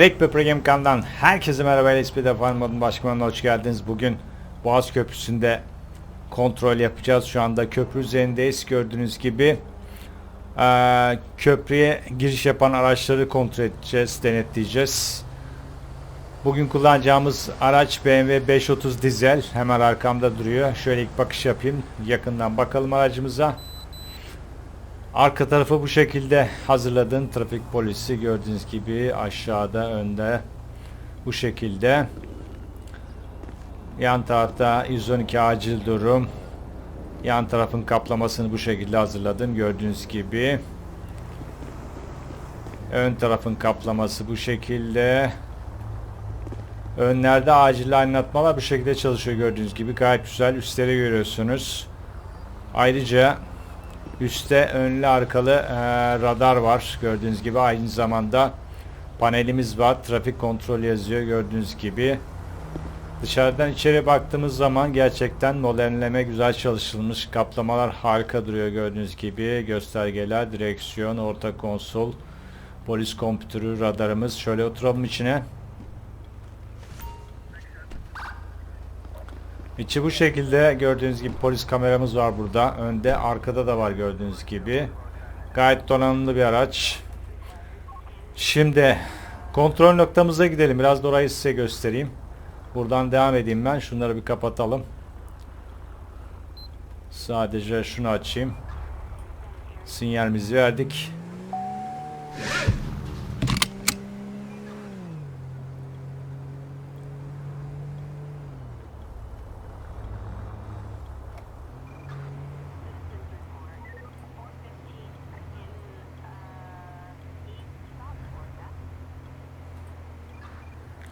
Black Pepper Game kanalından herkese merhaba LSP Modun Başkanı'na hoş geldiniz. Bugün Boğaz Köprüsü'nde kontrol yapacağız. Şu anda köprü üzerindeyiz. Gördüğünüz gibi eee, köprüye giriş yapan araçları kontrol edeceğiz, denetleyeceğiz. Bugün kullanacağımız araç BMW 530 dizel. Hemen arkamda duruyor. Şöyle ilk bakış yapayım. Yakından bakalım aracımıza. Arka tarafı bu şekilde hazırladığım trafik polisi gördüğünüz gibi aşağıda önde bu şekilde. Yan tarafta 112 acil durum. Yan tarafın kaplamasını bu şekilde hazırladım gördüğünüz gibi. Ön tarafın kaplaması bu şekilde. Önlerde acil aydınlatmalar bu şekilde çalışıyor gördüğünüz gibi. Gayet güzel üstleri görüyorsunuz. Ayrıca Üste önlü arkalı e, radar var gördüğünüz gibi. Aynı zamanda panelimiz var. Trafik kontrol yazıyor gördüğünüz gibi. Dışarıdan içeri baktığımız zaman gerçekten modernleme güzel çalışılmış. Kaplamalar harika duruyor gördüğünüz gibi. Göstergeler direksiyon orta konsol polis kompütürü radarımız. Şöyle oturalım içine İçi bu şekilde gördüğünüz gibi polis kameramız var burada. Önde arkada da var gördüğünüz gibi. Gayet donanımlı bir araç. Şimdi kontrol noktamıza gidelim. Biraz da orayı size göstereyim. Buradan devam edeyim ben. Şunları bir kapatalım. Sadece şunu açayım. Sinyalimizi verdik.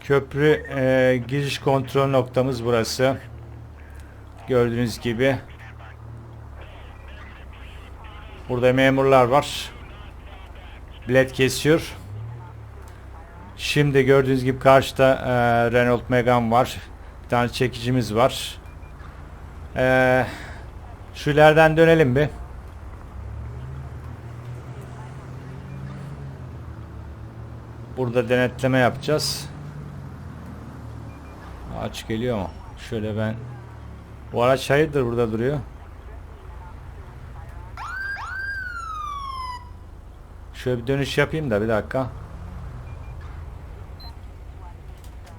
Köprü e, giriş kontrol noktamız burası. Gördüğünüz gibi. Burada memurlar var. Bilet kesiyor. Şimdi gördüğünüz gibi karşıda e, Renault Megane var. Bir tane çekicimiz var. E, şu dönelim bir. Burada denetleme yapacağız. Aç geliyor mu? Şöyle ben Bu araç hayırdır burada duruyor? Şöyle bir dönüş yapayım da bir dakika.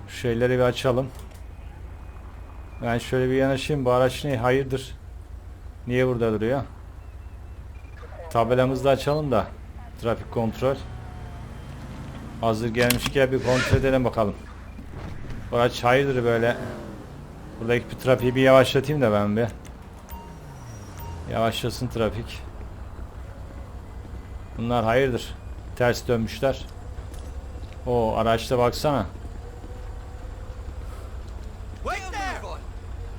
Şeyleri bir açalım. Ben şöyle bir yanaşayım. Bu araç ne? Hayırdır? Niye burada duruyor? Tabelamızı da açalım da. Trafik kontrol. Hazır gelmişken bir kontrol edelim bakalım. Bu araç hayırdır böyle. Buradaki bir trafiği bir yavaşlatayım da ben bir. Yavaşlasın trafik. Bunlar hayırdır. Ters dönmüşler. O araçta baksana.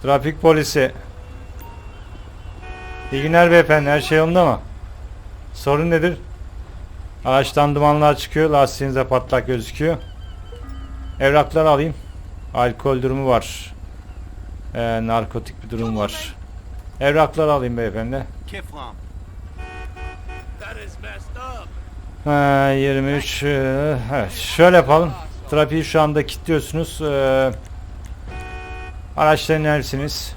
Trafik polisi. İyi günler beyefendi. Her şey yolunda mı? Sorun nedir? Araçtan dumanlar çıkıyor. Lastiğinizde patlak gözüküyor. Evrakları alayım. Alkol durumu var. Ee, narkotik bir durum var. Evrakları alayım beyefendi. Ha, 23. ee, evet, şöyle yapalım. Trafiği şu anda kilitliyorsunuz. Ee, araçlara inersiniz.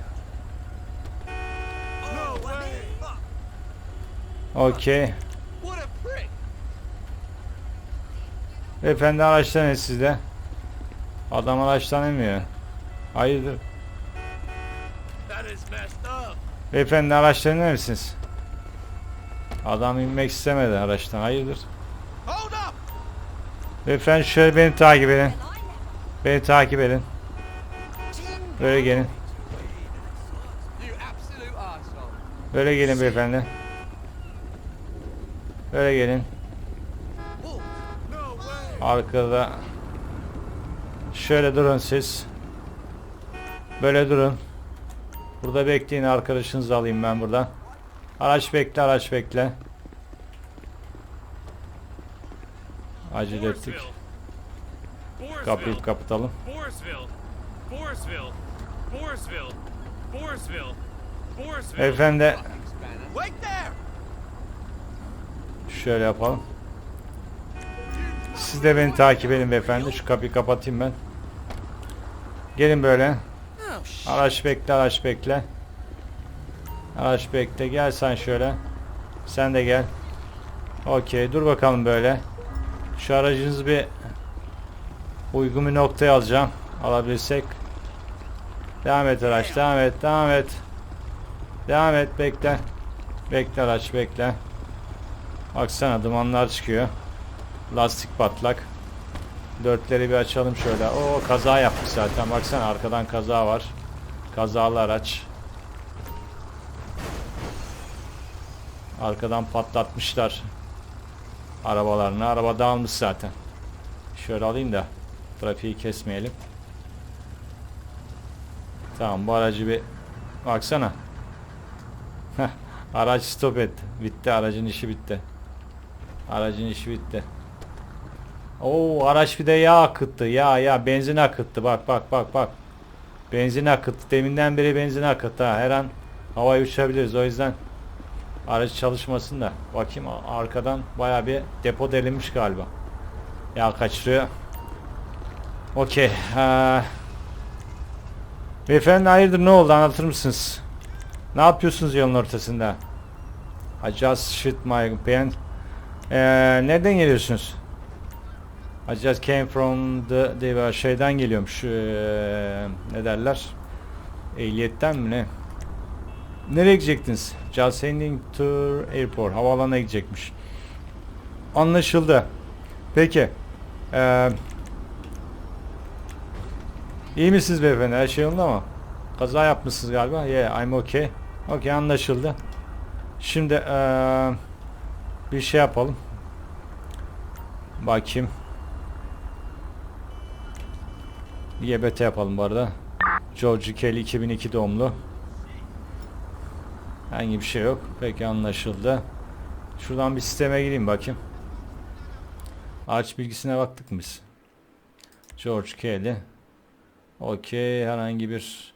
Okey. Beyefendi araçtan inin siz de. Adam araçtan inmiyor. Hayırdır? Beyefendi araçtan iner misiniz? Adam inmek istemedi araçtan. Hayırdır? Beyefendi şöyle beni takip edin. Beni takip edin. Böyle gelin. Böyle gelin beyefendi. Böyle gelin. Oh. Arkada. Şöyle durun siz. Böyle durun. Burada bekleyin arkadaşınızı alayım ben buradan. Araç bekle araç bekle. Acele ettik. Kapıyı kapatalım. There. şöyle yapalım. Siz de beni takip edin beyefendi. Şu kapıyı kapatayım ben. Gelin böyle. Oh, Araç bekle, araç bekle. Araç bekle. Gel sen şöyle. Sen de gel. Okey. Dur bakalım böyle. Şu aracınızı bir uygun bir noktaya alacağım. Alabilirsek. Devam et araç. Devam et. Devam et. Devam et. Bekle. Bekle araç. Bekle. Baksana dumanlar çıkıyor. Lastik patlak. Dörtleri bir açalım şöyle. O kaza yaptık zaten. Baksana arkadan kaza var. Kazalı araç. Arkadan patlatmışlar arabalarını. Araba dağılmış zaten. Şöyle alayım da trafiği kesmeyelim. Tamam bu aracı bir baksana. Araç stop etti. Bitti aracın işi bitti. Aracın işi bitti. Oo araç bir de yağ akıttı. Ya ya benzin akıttı. Bak bak bak bak. Benzin akıttı. Deminden beri benzin akıttı. Ha. Her an havaya uçabiliriz. O yüzden araç çalışmasın da. Bakayım arkadan baya bir depo delinmiş galiba. Yağ kaçırıyor. Okey. Ee, Beyefendi hayırdır ne oldu anlatır mısınız? Ne yapıyorsunuz yolun ortasında? I just shit my pants. Ee, nereden geliyorsunuz? I just came from the, the şeyden geliyormuş. Ee, ne derler? Ehliyetten mi ne? Nereye gidecektiniz? Just heading to airport. Havaalanına gidecekmiş. Anlaşıldı. Peki. Ee, iyi misiniz beyefendi? Her şey yolunda mı? Kaza yapmışsınız galiba. Yeah, I'm okay. Okay, anlaşıldı. Şimdi ee, bir şey yapalım. Bakayım. YBT yapalım bu arada. George Kelly 2002 doğumlu. Herhangi bir şey yok. Peki anlaşıldı. Şuradan bir sisteme gireyim bakayım. Ağaç bilgisine baktık mı biz? George Kelly. Okey. Herhangi bir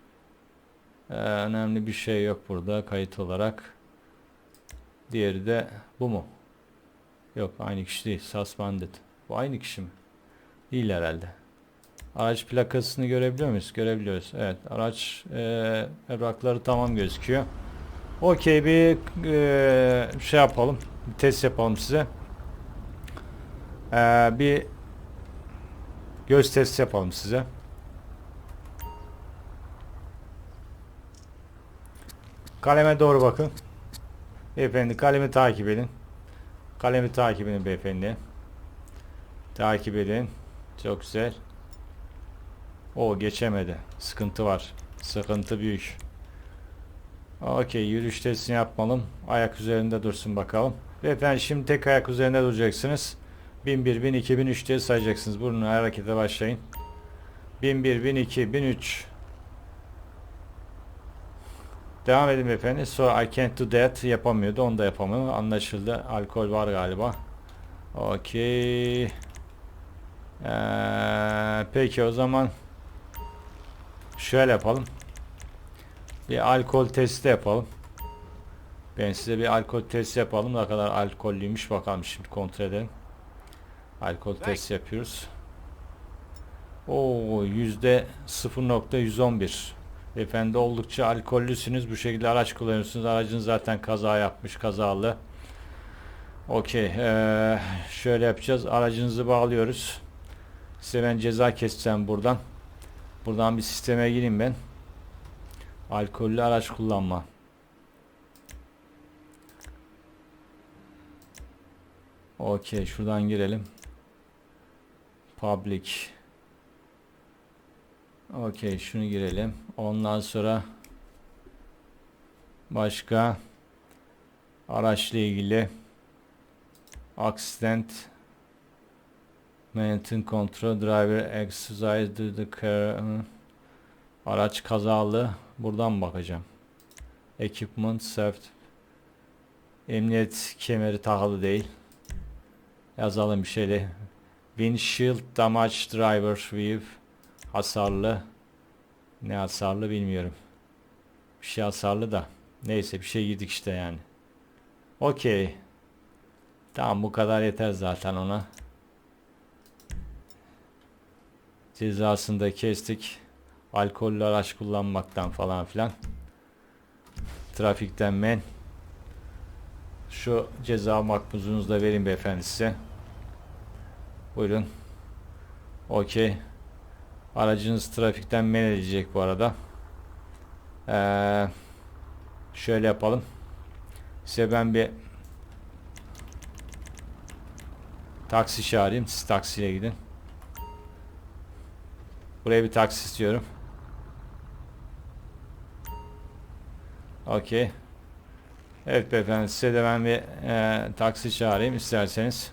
e, önemli bir şey yok burada kayıt olarak. Diğeri de bu mu? Yok aynı kişi değil. Suspended. Bu aynı kişi mi? Değil herhalde. Araç plakasını görebiliyor muyuz? Görebiliyoruz. Evet. Araç e, evrakları tamam gözüküyor. Okey bir e, şey yapalım. Bir test yapalım size. E, bir göz testi yapalım size. Kaleme doğru bakın. Beyefendi kalemi takip edin. Kalemi takip edin beyefendi. Takip edin. Çok güzel. O geçemedi. Sıkıntı var. Sıkıntı büyük. Okey yürüyüş testini yapmalım. Ayak üzerinde dursun bakalım. Beyefendi şimdi tek ayak üzerinde duracaksınız. 1001, 1002, 1003 diye sayacaksınız. Burnu harekete başlayın. 1001, 1002, 1003. Devam edin beyefendi. So I can't do that. Yapamıyordu. Onu da yapamadı. Anlaşıldı. Alkol var galiba. Okey. Ee, peki o zaman şöyle yapalım. Bir alkol testi yapalım. Ben size bir alkol testi yapalım. Ne kadar alkollüymüş bakalım şimdi kontrol edelim. Alkol testi yapıyoruz. Oo yüzde 0.111. Efendi oldukça alkollüsünüz. Bu şekilde araç kullanıyorsunuz. Aracın zaten kaza yapmış, kazalı. Okey. ee, şöyle yapacağız. Aracınızı bağlıyoruz. Size ben ceza keseceğim buradan. Buradan bir sisteme gireyim ben. Alkollü araç kullanma. Okey şuradan girelim. Public. Okey şunu girelim. Ondan sonra başka araçla ilgili accident maintain control driver exercise do the car araç kazalı. Buradan bakacağım? Equipment served emniyet kemeri takılı değil. Yazalım bir şeyle. Windshield damage driver view hasarlı. Ne hasarlı bilmiyorum. Bir şey hasarlı da. Neyse bir şey girdik işte yani. Okey. Tamam bu kadar yeter zaten ona Cezasını da kestik. Alkollü araç kullanmaktan falan filan. Trafikten men. Şu ceza makbuzunuzu da vereyim beyefendi size. Buyurun. Okey. Aracınız trafikten men edilecek bu arada. Ee, şöyle yapalım. Size ben bir taksi çağırayım. Siz taksiyle gidin. Buraya bir taksi istiyorum. Okey. Evet beyefendi size de ben bir e, taksi çağırayım isterseniz.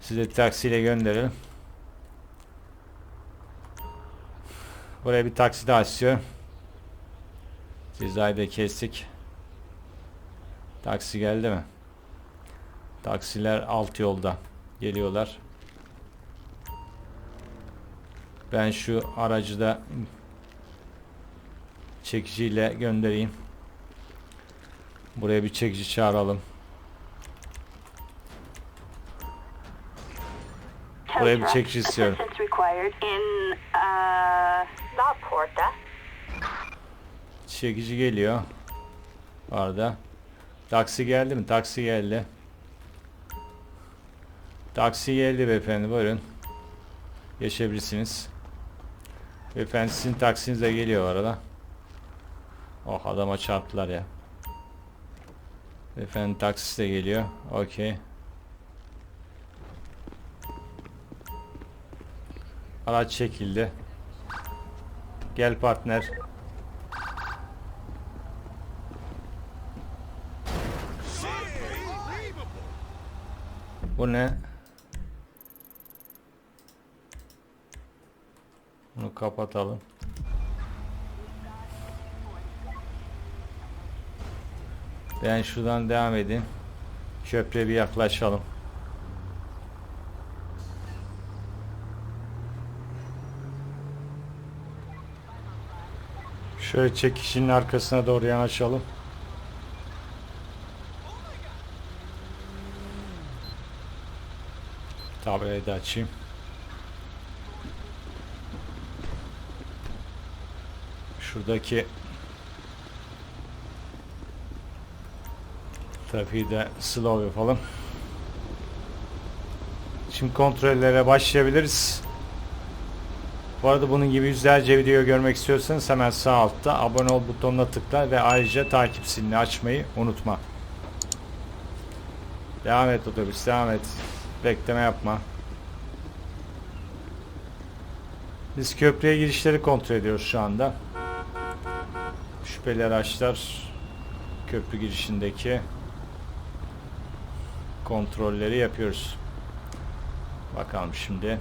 Sizi taksiyle gönderelim. Buraya bir taksi daha istiyorum. Cezayı da kestik. Taksi geldi mi? Taksiler alt yolda. Geliyorlar. Ben şu aracı da çekiciyle göndereyim. Buraya bir çekici çağıralım. Buraya bir çekici istiyorum. Uh. Çekici geliyor. Arada. Taksi geldi mi? Taksi geldi. Taksi geldi beyefendi buyurun. Geçebilirsiniz. Beyefendi sizin taksiniz de geliyor arada. Oh adama çarptılar ya. Beyefendi taksisi de geliyor. Okey. Araç çekildi. Gel partner. Bu ne? Kapatalım. Ben şuradan devam edeyim. Köprüye bir yaklaşalım. Şöyle çekişinin arkasına doğru yanaşalım. Tabelayı da açayım. Şuradaki trafiği de slow yapalım. Şimdi kontrollere başlayabiliriz. Bu arada bunun gibi yüzlerce video görmek istiyorsanız hemen sağ altta abone ol butonuna tıkla ve ayrıca takip zilini açmayı unutma. Devam et otobüs devam et. Bekleme yapma. Biz köprüye girişleri kontrol ediyoruz şu anda. Şüpheli araçlar köprü girişindeki kontrolleri yapıyoruz. Bakalım şimdi.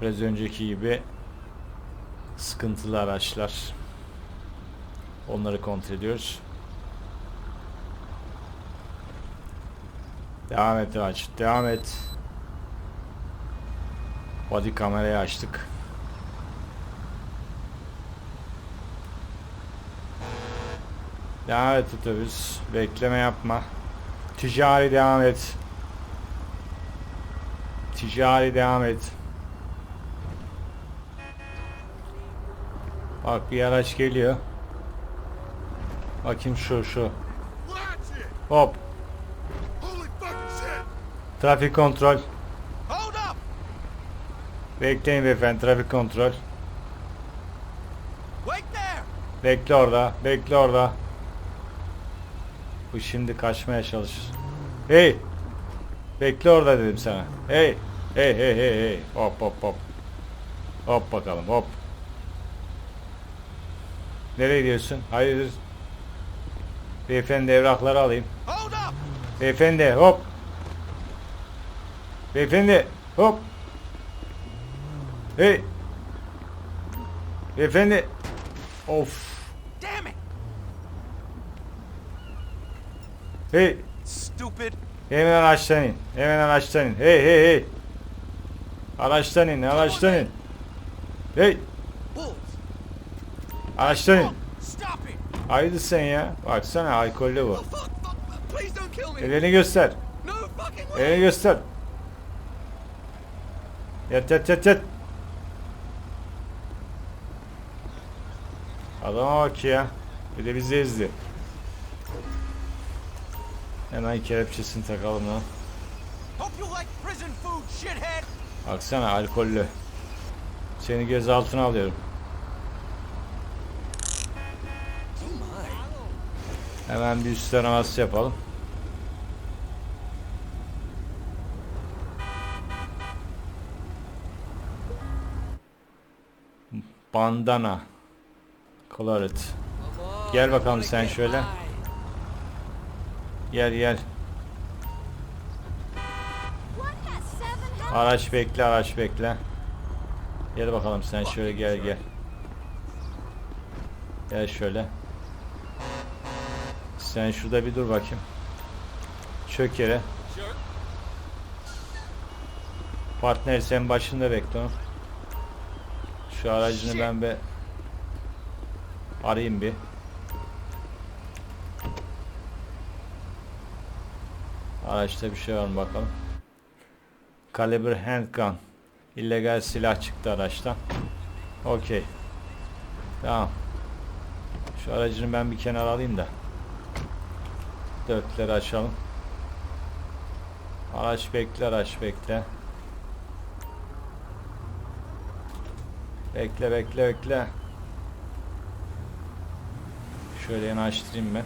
Biraz önceki gibi sıkıntılı araçlar. Onları kontrol ediyoruz. Devam et aç. Devam et. Body kamerayı açtık. Devam et otobüs. Bekleme yapma. Ticari devam et. Ticari devam et. Bak bir araç geliyor. Bakayım şu şu. Hop. Trafik kontrol. Bekleyin beyefendi trafik kontrol. Bekle orada. Bekle orada. Bu şimdi kaçmaya çalışır. Hey! Bekle orada dedim sana. Hey! Hey hey hey hey. Hop hop hop. Hop bakalım hop. Nereye gidiyorsun? Hayırdır? Beyefendi evrakları alayım. Beyefendi hop. Beyefendi hop. Hey. Beyefendi. Of. Hey. Stupid! Hemen araçtan in. Hemen araçtan in. Hey hey hey. Araçtan in. Araçtan in. Hey. Araçtan in. Haydi sen ya. Baksana alkollü bu. Elini göster. Elini göster. Yat yat yat yat. Adama bak ya. Bir de bizi ezdi. Hemen kelepçesini takalım lan. Baksana alkollü. Seni gözaltına alıyorum. Hemen bir üst araması yapalım. Bandana. Colored. Gel bakalım sen şöyle. Gel gel. Araç bekle, araç bekle. Gel bakalım sen şöyle gel gel. Gel şöyle. Sen şurada bir dur bakayım. Çök yere. Partner sen başında bekle onu. Şu aracını ben bir arayayım bir. Araçta bir şey var mı bakalım. Caliber handgun. illegal silah çıktı araçtan. Okey. Tamam. Şu aracını ben bir kenara alayım da. Dörtleri açalım. Araç bekle, araç bekle. Bekle, bekle, bekle. Şöyle yanaştırayım ben.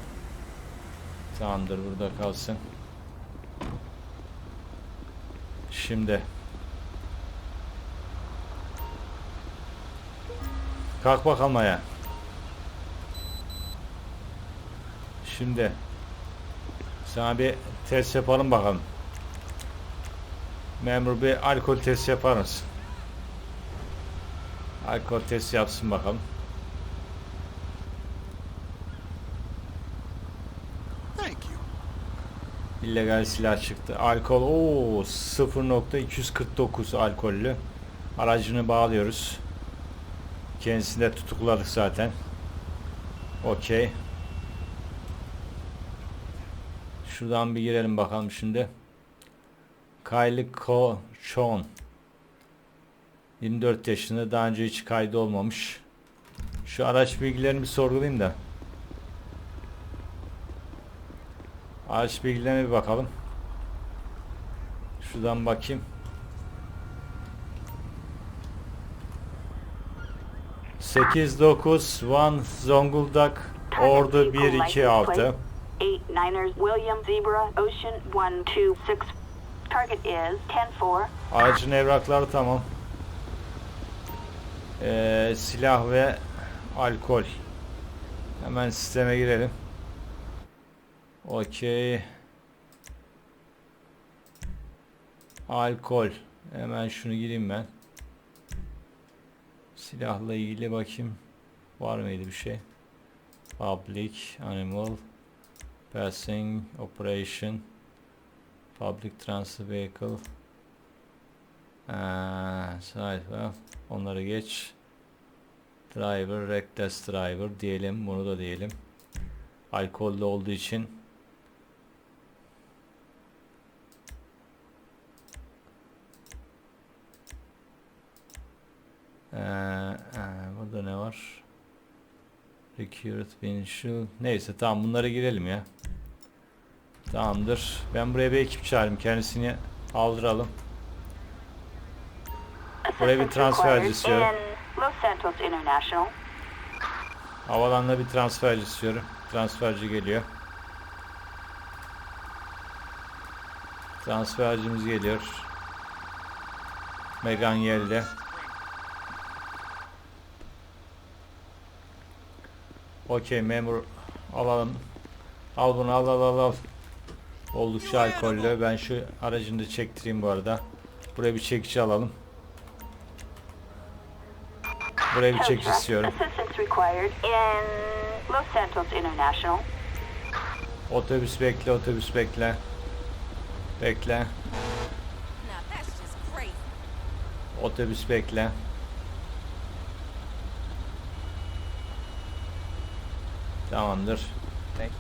Tamamdır, burada kalsın. Şimdi. Kalk bakalım ayağa. Şimdi. Sana bir test yapalım bakalım. Memur bir alkol testi yapar mısın? Alkol testi yapsın bakalım. İllegal silah çıktı. Alkol o 0.249 alkollü. Aracını bağlıyoruz. Kendisini de tutukladık zaten. Okey. Şuradan bir girelim bakalım şimdi. Kylie Ko Chon. 24 yaşında daha önce hiç kaydı olmamış. Şu araç bilgilerini bir sorgulayayım da. Araç bilgilerine bir bakalım. Şuradan bakayım. Sekiz dokuz Van Zonguldak Ordu 1 2 6 Eight Niners William Zebra Ocean 126. Target is 10-4. Aracın evrakları tamam. Ee, silah ve alkol. Hemen sisteme girelim. Okey. Alkol. Hemen şunu gireyim ben. Silahla ilgili bakayım. Var mıydı bir şey? Public, animal, passing, operation, public transit vehicle, ee, sayfa. Onları geç. Driver, reckless driver diyelim. Bunu da diyelim. Alkollü olduğu için Ee, ee, burada ne var? Recruit Windshield. Neyse tamam bunlara girelim ya. Tamamdır. Ben buraya bir ekip çağırayım. Kendisini aldıralım. Buraya bir Assistance transfer required istiyorum. Havalanla bir transferci istiyorum. Transferci geliyor. Transfercimiz geliyor. Megan geldi. Okey memur alalım. Al bunu al al al al. Oldukça alkollü. Ben şu aracını da çektireyim bu arada. Buraya bir çekici alalım. Buraya bir çekici istiyorum. Otobüs bekle, otobüs bekle. Bekle. Otobüs bekle. Tamamdır. Peki.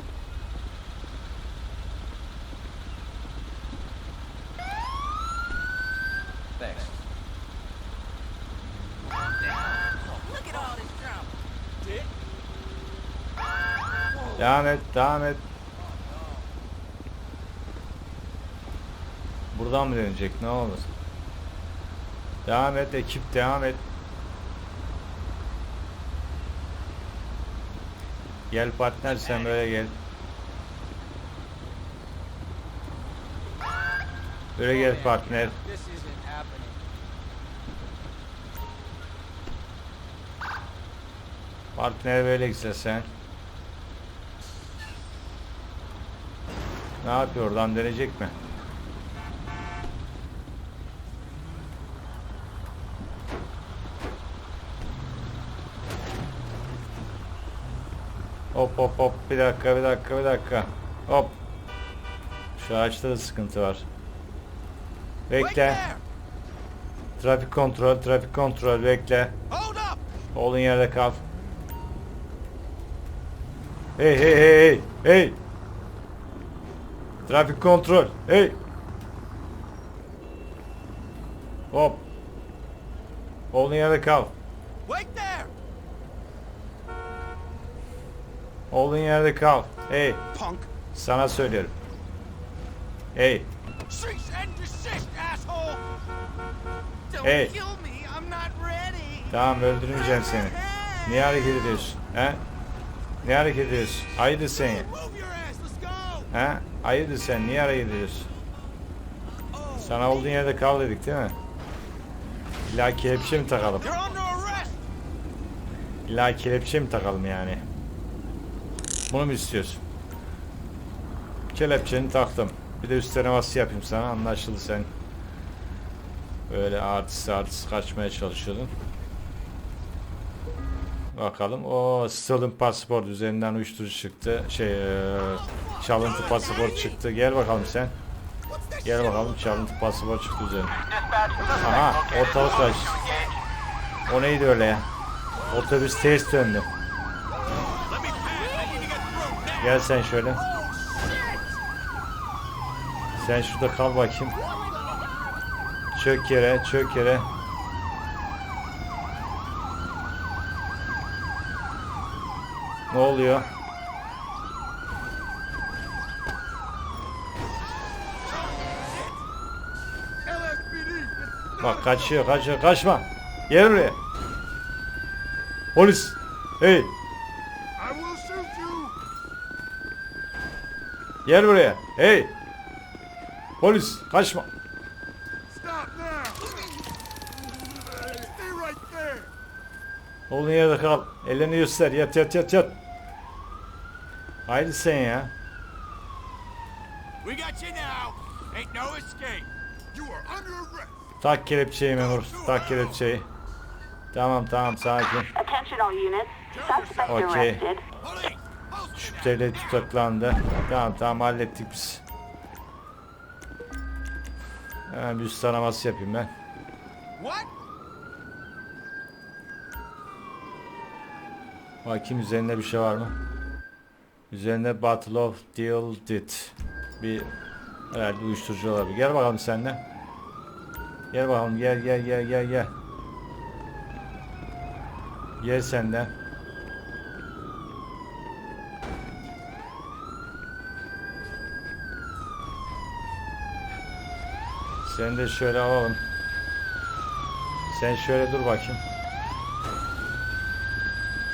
Devam et, devam et. Buradan mı dönecek? Ne olur? Devam et ekip, devam et. Gel partner sen böyle gel. Böyle gel partner. Partner böyle gitse sen. Ne yapıyor oradan dönecek mi? Hop hop hop bir dakika bir dakika bir dakika. Hop. Şu ağaçta da sıkıntı var. Bekle. Trafik kontrol, trafik kontrol bekle. Olduğun yerde kal. Hey hey hey hey hey. Trafik kontrol. Hey. Hop. Olduğun yerde kal. Olduğun yerde kal. Hey. Punk! Sana söylüyorum. Hey. Hey. Tamam öldürmeyeceğim seni. Niye hareket ediyorsun? He? Niye hareket ediyorsun? Haydi sen. Move your ass, let's go! He? Hayırdır sen? Niye hareket ediyorsun? Oh, Sana olduğun yerde kal dedik değil mi? İlla kelepçe mi takalım? İlla kelepçe mi takalım yani? Bunu mu istiyorsun? Kelepçeni taktım. Bir de üstlerine bası yapayım sana. Anlaşıldı sen. Böyle artist artist kaçmaya çalışıyordun. Bakalım. O stolen pasaport üzerinden uyuşturucu çıktı. Şey, eee, çalıntı pasaport çıktı. Gel bakalım sen. Gel bakalım çalıntı pasaport çıktı üzerinden. Aha ortalık karıştı. O neydi öyle ya? Otobüs ters döndü. Gel sen şöyle. Sen şurada kal bakayım. Çök yere, çök yere. Ne oluyor? Bak kaçıyor, kaçıyor, kaçma. Gel buraya. Polis. Hey, gel buraya. Hey. Polis, kaçma. Olduğun yerde kal. Ellerini göster. Yat yat yat yat. Haydi sen ya. We got you now! Ain't no escape! You are under arrest! Tak kelepçeyi memur. Tak kelepçeyi. Tamam tamam sakin. Attention Şüpheli tutuklandı. Tamam tamam hallettik biz. Hemen bir üst taraması yapayım ben. What? Bakayım üzerinde bir şey var mı? Üzerinde Battle of Deal Did. Bir herhalde uyuşturucu olabilir. Gel bakalım senle. Gel bakalım gel gel gel gel gel. Gel senden. Seni de şöyle alalım. Sen şöyle dur bakayım.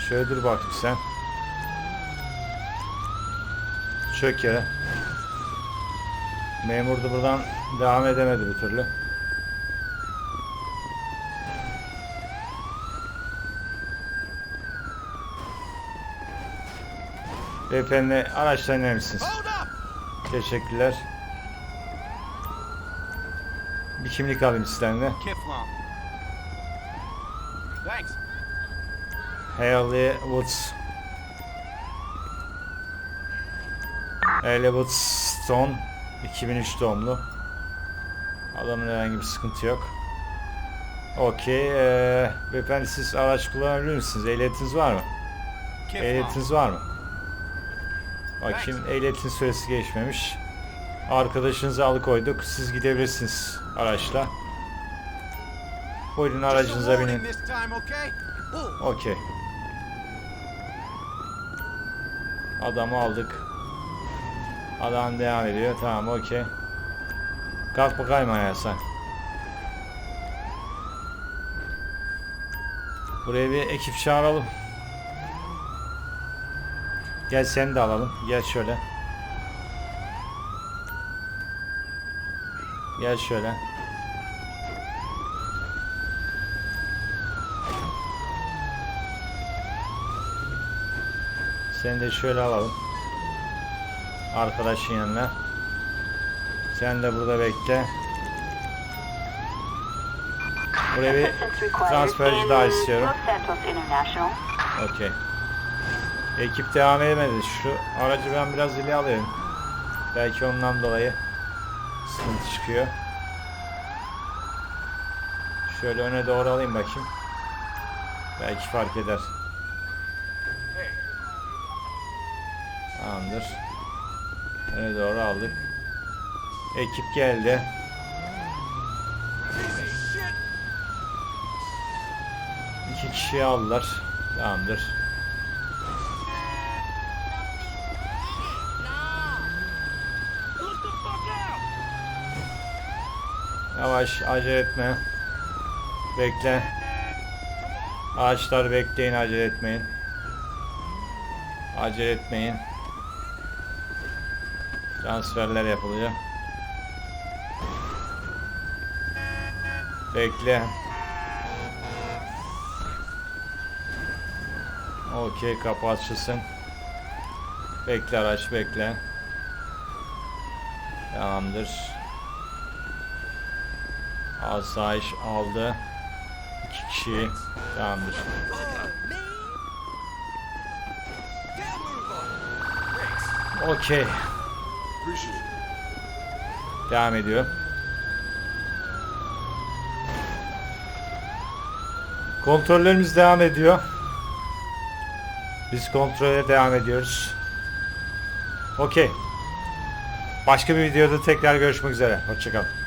Şöyle dur bakayım sen. Çök yere. Memur da buradan devam edemedi bir türlü. Beyefendi araçtan iner misiniz? Hold up! Teşekkürler. Bir kimlik alayım. Thanks. Haley Woods. Haley Woodstone 2003 doğumlu. Adamın herhangi bir sıkıntı yok. Okey. eee, beyefendi siz araç kullanabilir misiniz? Ehliyetiniz var mı? Ehliyetiniz var mı? Bakayım ehliyetin süresi geçmemiş. Arkadaşınızı alıkoyduk. Siz gidebilirsiniz araçla. Buyurun aracınıza binin. Okey. Adamı aldık. Adam devam ediyor. Tamam okey. Kalk bakayım ayağa sen. Buraya bir ekip çağıralım. Gel seni de alalım. Gel şöyle. Gel şöyle. Seni de şöyle alalım. Arkadaşın yanına. Sen de burada bekle. Buraya bir transferci daha istiyorum. Okey. Ekip devam edemedi. Şu aracı ben biraz ileri alayım. Belki ondan dolayı sıkıntı çıkıyor. Şöyle öne doğru alayım bakayım. Belki fark eder. Tamamdır. Öne doğru aldık. Ekip geldi. İki kişiyi aldılar. Tamamdır. Yavaş acele etme. Bekle. Ağaçlar bekleyin acele etmeyin. Acele etmeyin. Transferler yapılıyor. Bekle. Okey kapı açılsın. Bekle araç bekle. Tamamdır. Asayiş aldı. İki kişi. Tamamdır. Okey. Devam ediyor. Kontrollerimiz devam ediyor. Biz kontrole devam ediyoruz. Okey. Başka bir videoda tekrar görüşmek üzere. Hoşçakalın.